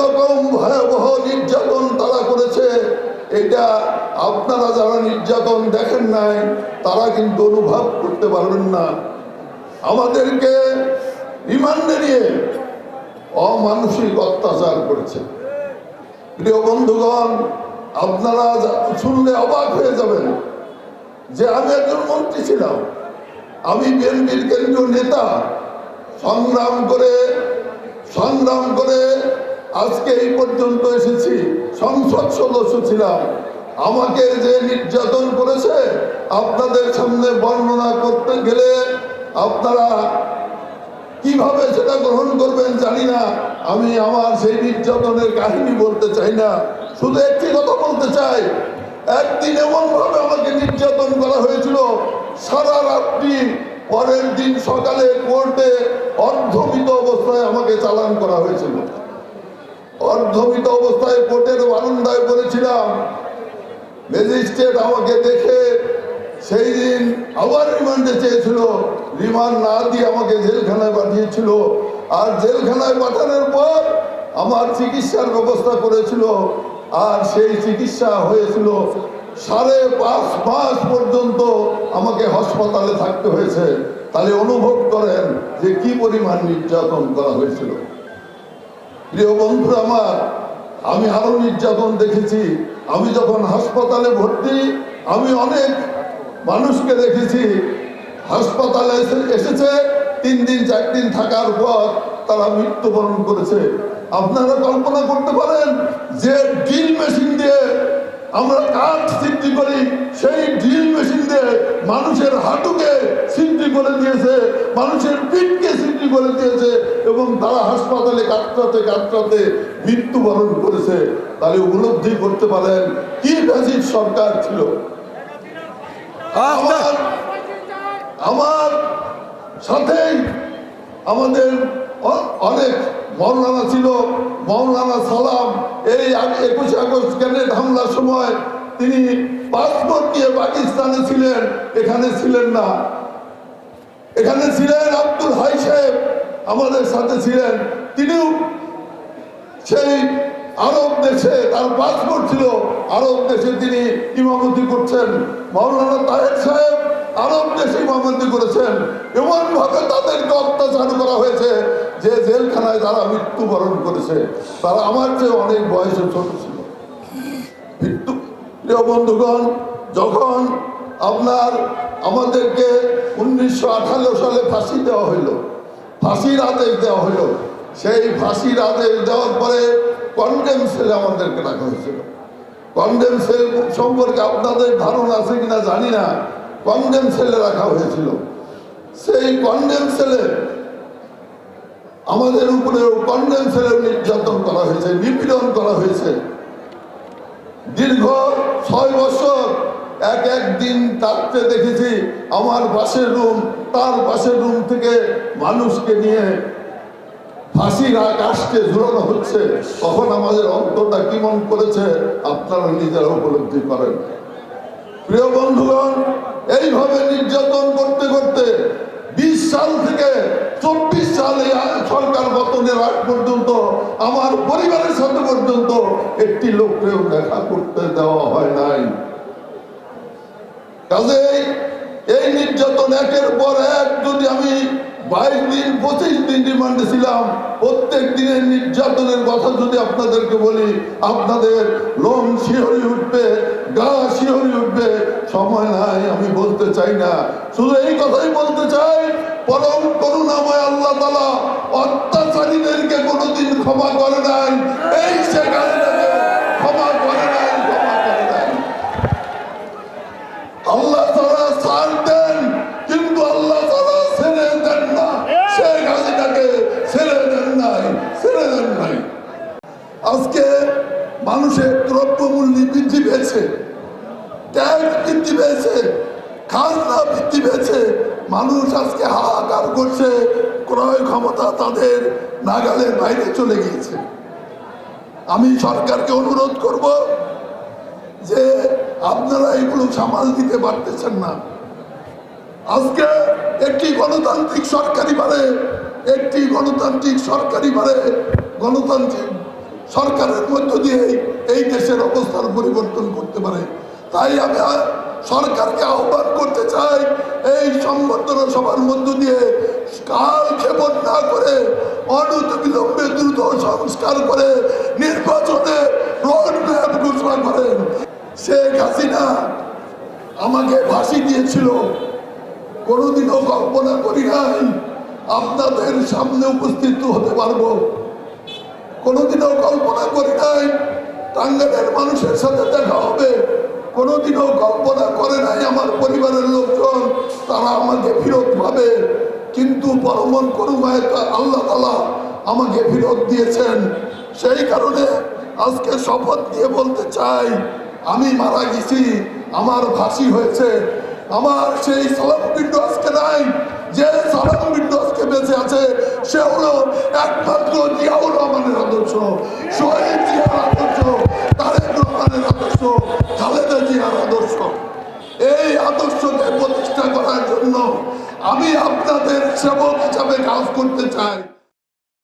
রকম ভয়াবহ নির্যাতন তারা করেছে, এটা আপনারা যারা নির্যাতন দেখেন নাই, তারা কিন্তু অনুভব করতে পারবেন না। আমাদেরকে রিমান্ডে নিয়ে অমানসিক অত্যাচার করেছে। প্রিয় বন্ধুগণ, আপনারা শুনলে অবাক হয়ে যাবেন যে আমি একজন মন্ত্রী ছিলাম। আমি বিএনপির কেন্দ্রীয় নেতা। সংগ্রাম করে সংগ্রাম করে আজকে এই পর্যন্ত এসেছি, সংসদ সদস্য ছিলাম। আমাকে যে নির্যাতন করেছে, আপনাদের সামনে বর্ণনা করতে গেলে আপনারা কীভাবে সেটা গ্রহণ করবেন জানি না। আমি আমার সেই নির্যাতনের কাহিনী বলতে চাই না। শুধু একটি কথা বলতে চাই, একদিন এমন ভাবে আমাকে নির্যাতন করা হয়েছিল, সারা রাত্রি পরের দিন সকালে কোর্টে অর্ধমিত অবস্থায় আমাকে চালান করা হয়েছিল। অর্ধমিত অবস্থায় কোর্টের বারান্দায় পড়েছিলাম। ম্যাজিস্ট্রেট আমাকে দেখে সেই দিন আবার রিমান্ডে চেয়েছিল, রিমান্ড না দিয়ে আমাকে জেলখানায় পাঠিয়েছিল। আর জেলখানায় পাঠানোর পর আমার চিকিৎসার ব্যবস্থা করেছিল। আর সেই চিকিৎসা হয়েছিল সাড়ে পাঁচ মাস পর্যন্ত আমাকে হাসপাতালে থাকতে হয়েছে। তাহলে অনুভব করেন যে কি পরিমাণ নির্যাতন করা হয়েছিল। প্রিয় বন্ধুরা আমার, আমি আরও নির্যাতন দেখেছি। আমি যখন হাসপাতালে ভর্তি, আমি অনেক মানুষকে দেখেছি। হাসপাতালে এসে- এসেছে, তিন দিন, চার দিন থাকার পর তারা মৃত্যুবরণ করেছে। আপনারা কল্পনা করতে পারেন যে ড্রিল মেশিন দিয়ে আমরা কাঠ সৃষ্টি করি, সেই ড্রিল মেশিন দিয়ে মানুষের হাঁটুকে সৃষ্টি করে দিয়েছে, মানুষের পিঠকে এবং তারা হাসপাতালে কাটতে কাটতে মৃত্যুবরণ করেছে। তাহলে উপলব্ধি করতে পারেন কি ফ্যাসিস্ট সরকার ছিল? আমার সাথেই আমাদের অনেক মৌলানা ছিল মৌলানা সালাম। এই একুশে আগস্ট গ্রেনেড হামলার সময় তিনি পাসপোর্ট নিয়ে পাকিস্তানে ছিলেন এখানে ছিলেন না। এখানে ছিলেন আব্দুল হাই সাহেব। আমাদের সাথে ছিলেন তিনিও সেই আরব দেশে, তার পাসপোর্ট ছিল আরব দেশে তিনি ইমামতি করছেন। মাওলানা তাহের সাহেব আরব দেশে ইমামতি করেছেন। এমন ভাবে তাদেরকে অত্যাচার করা হয়েছে যে জেলখানায় তারা মৃত্যুবরণ করেছে। তারা আমার চেয়ে অনেক বয়সে ছোট ছিল। মৃত্যু প্রিয় বন্ধুগণ, যখন আপনার আমাদেরকে উনিশশো আঠারো সালে ফাঁসি দেওয়া হইল ফাঁসির আদেশ দেওয়া হইল সেই ফাঁসির আদেশ দেওয়ার পরে কন্ডেম সেলে আমাদেরকে রাখা হয়েছিল। কন্ডেম সেল সম্পর্কে আপনাদের ধারণা আছে কিনা জানি না। কন্ডেম সেলে রাখা হয়েছিল। সেই কন্ডেম সেলে আমাদের উপরে কন্ডেম সেলে নির্যাতন করা হয়েছে, নিপীড়ন করা হয়েছে। দীর্ঘ ছয় বছর এক এক দিন থাকতে দেখেছি, আমার পাশের রুম তার পাশের রুম থেকে মানুষকে নিয়ে ফাঁসির আকাশকে ঝুলানো হচ্ছে, তখন আমাদের অন্তরটা কিমন করেছে, আপনারা নিজেরা উপলব্ধি করেন। প্রিয় বন্ধুগণ, এইভাবে নির্যাতন করতে করতে বিশ সাল থেকে চব্বিশ সালে সরকার পতনের আগ পর্যন্ত, আমার পরিবারের সাথে পর্যন্ত একটি লোককেও দেখা করতে দেওয়া হয় নাই। কাজেই এই নির্যাতন একের পর এক যদি আমি বাইশ দিন পঁচিশ দিন রিমান্ডে ছিলাম। প্রত্যেক দিনের নির্যাতনের কথা যদি আপনাদেরকে বলি, আপনাদের লোম শিহরি উঠবে, গা শিহরি উঠবে, সময় নাই, আমি বলতে চাই না। শুধু এই কথাই বলতে চাই, পরম করুণাময় আল্লাহ তালা অত্যাচারীদেরকে কোনোদিন ক্ষমা করে নাই। এই সে কাজটাকে নাই ছেড়ে নাই। আজকে মানুষের দ্রব্যমূল্য বৃদ্ধি পেয়েছে, ট্যাক্স বৃদ্ধি পেয়েছে, খাজনা বৃদ্ধি পেয়েছে। মানুষ আজকে হাহাকার করছে, ক্রয় ক্ষমতা তাদের নাগালের বাইরে চলে গিয়েছে। আমি সরকারকে অনুরোধ করব যে আপনারা এগুলো সামাল দিতে পারতেছেন না। আজকে একটি গণতান্ত্রিক সরকারি বারে একটি গণতান্ত্রিক সরকারি বারে গণতান্ত্রিক সরকারের মধ্য দিয়ে এই দেশের অবস্থার পরিবর্তন করতে পারে। তাই আমি সরকারকে আহ্বান করতে চাই, এই সংবর্ধনা সভার মধ্য দিয়ে কাল ক্ষেপণ না করে বিলম্বে দ্রুত সংস্কার করে নির্বাচনে রোড ম্যাপ ঘোষণা করেন। শেখ হাসিনা আমাকে ফাঁসি দিয়েছিল, কোনোদিনও কল্পনা করি নাই। আপনাদের সামনে উপস্থিত হতে পারব। কোনোদিনও কল্পনা করি নাই টাঙ্গালের মানুষের সাথে দেখা হবে। কোনোদিনও কল্পনা করে নাই আমার পরিবারের লোকজন, তারা আমাকে ফেরত পাবে। কিন্তু পরমন করুমায় আল্লাহ তালা আমাকে ফেরত দিয়েছেন। সেই কারণে আজকে শপথ দিয়ে বলতে চাই, আমি মারা গেছি, আমার ফাঁসি হয়েছে। আমার সেই সালাম বিন্দু আজকে নাই। যে সালাম বিন্দু বেঁচে আছে, সে হলো একমাত্র জিয়াউর রহমানের আদর্শ। শহীদ জিয়ার আদর্শ, তারেক রহমানের আদর্শ, খালেদা জিয়ার আদর্শ। এই আদর্শকে প্রতিষ্ঠা করার জন্য আমি আপনাদের সেবক হিসাবে কাজ করতে চাই।